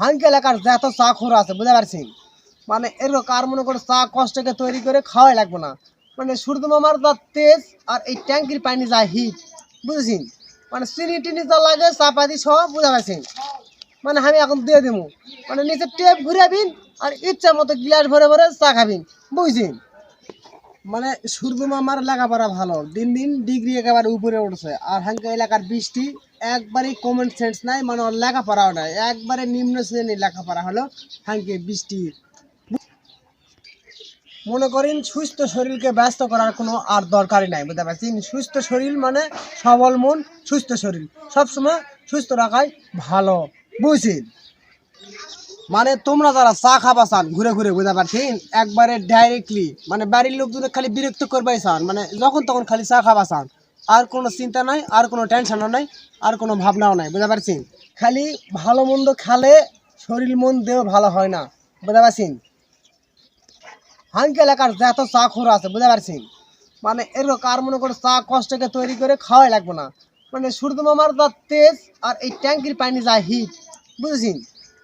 Hunky এলাকার যত চা খোর আছে, বুঝতে পারছি মানে এরকম কার মনে করে চা কষ্টকে তৈরি করে খাওয়াই লাগবে না। মানে সূর্য মামার যা তেজ আর এই ট্যাঙ্কির পানি যা হিট বুঝেছি মানে চিনি টিনি যা লাগে, চা পাতি সব, বুঝতে পারছি মানে আমি এখন দিয়ে দেবো মানে নিচে টেপ ঘুরাবিন আর ইচ্ছা মতো গ্লাস ভরে ভরে চা খাবিন, বুঝছেন? মানে সূর্য মামার লেখাপড়া ভালো। দিন দিন ডিগ্রি একেবারে উপরে উঠছে। আর হাঙ্কা এলাকার বৃষ্টি, একবারেই কমন সেন্স নাই মানে ওর লেখাপড়াও নাই। একবারে নিম্ন শ্রেণির লেখাপড়া হলো হাঙ্কে বৃষ্টি। মনে করেন সুস্থ শরীরকে ব্যস্ত করার কোনো আর দরকারই নাই, বুঝতে পারছেন সুস্থ শরীর মানে সবল মন, সুস্থ শরীর। সবসময় সুস্থ রাখাই ভালো, বুঝছেন? মানে তোমরা যারা চা খাবা চান ঘুরে ঘুরে বুঝতে পারছেন একবারে ডাইরেক্টলি মানে বাড়ির লোকজন খালি বিরক্ত করবাই চান মানে যখন তখন খালি চা খাবা চান আর কোনো চিন্তা নাই, আর কোনো টেনশনও নাই, আর কোনো ভাবনাও নাই বুঝতে পারছেন খালি ভালো মন্দ খালে শরীর মন দেহ ভালো হয় না বুঝতে পারছেন হাঙ্কি এলাকার যত চা খোর আছে বুঝতে পারছেন মানে এরকম কার মনে করে চা কষ্টকে তৈরি করে খাওয়াই লাগবে না। মানে সূর্য মামার যা তেজ আর এই ট্যাঙ্কির পানি যা হিট বুঝেছেন?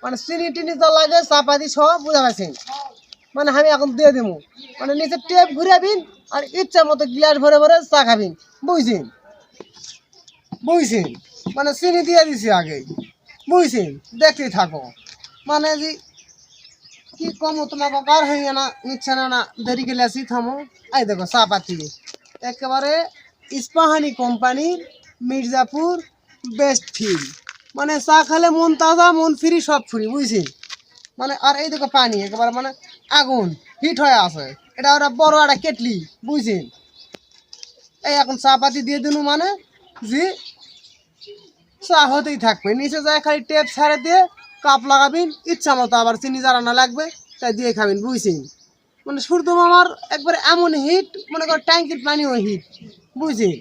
মানে চিনি টিনি যা লাগে চা পাতি সব বুঝতে পারছেন মানে আমি এখন দিয়ে দেবো মানে নিচে টেপ ঘুরাবিন আর ইচ্ছা মতো গ্লাস ভরে ভরে চা খাবিন বুঝছেন? বুঝছেন? মানে চিনি দিয়ে দিছি আগে। বুঝছেন? দেখতে থাকো। মানে যে কি কম তোমাকে কার হয়ে না নিচ্ছে না না, দেরি গেলে আসি থামো। এই দেখো চা পাতি। একেবারে ইস্পাহানি কোম্পানির মির্জাপুর বেস্ট ফিল মানে চা খেলে মন তাজা, মন ফ্রি সব ফ্রি বুঝছি মানে আর এই দেখো পানি, একেবারে মানে আগুন হিট হয়ে আছে। এটা ওরা বড় একটা কেটলি বুঝছেন এই এখন চা পাতি দিয়ে দিনু মানে জি চা হতেই থাকবে। নিচে যায় খালি টেপ ছাড়ে দিয়ে কাপ লাগাবেন ইচ্ছা মতো আবার চিনি যারা না লাগবে, তাই দিয়ে খাবেন বুঝছেন মানে সূর্য মামার একবারে এমন হিট মনে কর ট্যাঙ্কির পানিও হিট বুঝছেন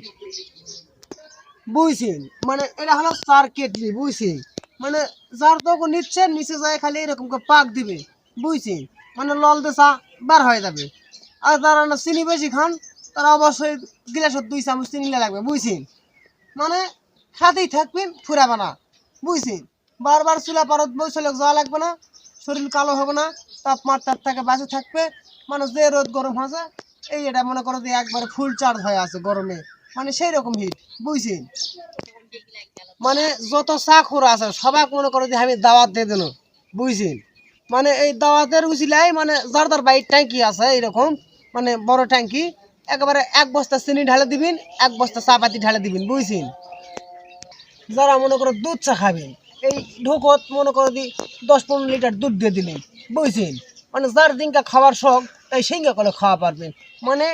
বুঝছেন? মানে এটা হলো চার কেটলি বুঝছেন? মানে যার তখন নিচ্ছে, নিচে যায় খালি এরকম করে পাক দিবে, বুঝছেন? মানে লল দেশা বার হয়ে যাবে। আর যারা না চিনি বেশি খান, তারা অবশ্যই গিলাসের দুই চামচ চিনি লাগবে, বুঝছেন? মানে খাতেই থাকবেন, ফুরাবে না, বুঝছেন? বারবার চুলা পারত বসলে যাওয়া লাগবে না, শরীর কালো হবে না, তাপমাত্রার থেকে বাঁচে থাকবে, মানুষ যে রোদ গরম আছে, এই এটা মনে করো যে একবারে ফুল চার্জ হয়ে আছে গরমে মানে সেই রকম হিট বুঝছেন? মানে যত চাকুর আছে সবাই মনে করো যে আমি দাওয়াত দিয়ে দিল, বুঝছেন? মানে এই দাওয়াতের উচিলাই মানে যার যার বাইর ট্যাঙ্কি আছে এইরকম মানে বড় ট্যাঙ্কি, একেবারে এক বস্তা চিনি ঢালে দিবেন, এক বস্তা চাপাতি ঢালে দিবেন, বুঝছেন? যারা মনে করো দুধ চা খাবেন, এই ঢোকত মনে করো দি দশ পনেরো লিটার দুধ দিয়ে দিলেন, বুঝছেন? মানে যার দিনকা খাওয়ার শখ, তাই সিঙ্গা করে খাওয়া পারবেন। মানে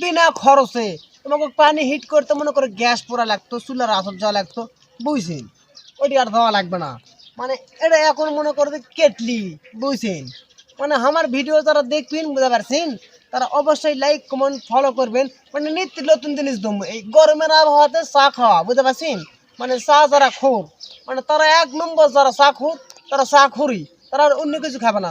বিনা খরচে তোমাকে পানি হিট করতে মনে করো গ্যাস পোড়া লাগতো, চুলার আসর যাওয়া লাগতো, বুঝছেন? ওইটি আর দেওয়া লাগবে না। মানে এটা এখন মনে করো যে কেটলি, বুঝছেন? মানে আমার ভিডিও যারা দেখবেন, বুঝতে পারছেন? তারা অবশ্যই লাইক কমেন্ট ফলো করবেন। মানে নিত্য নতুন জিনিস দমবো এই গরমের আবহাওয়াতে চা খাওয়া, বুঝতে পারছেন? মানে চা যারা খোর মানে তারা এক নম্বর যারা চা খোর, তারা চা খড়ি তারা আর অন্য কিছু খাবে না।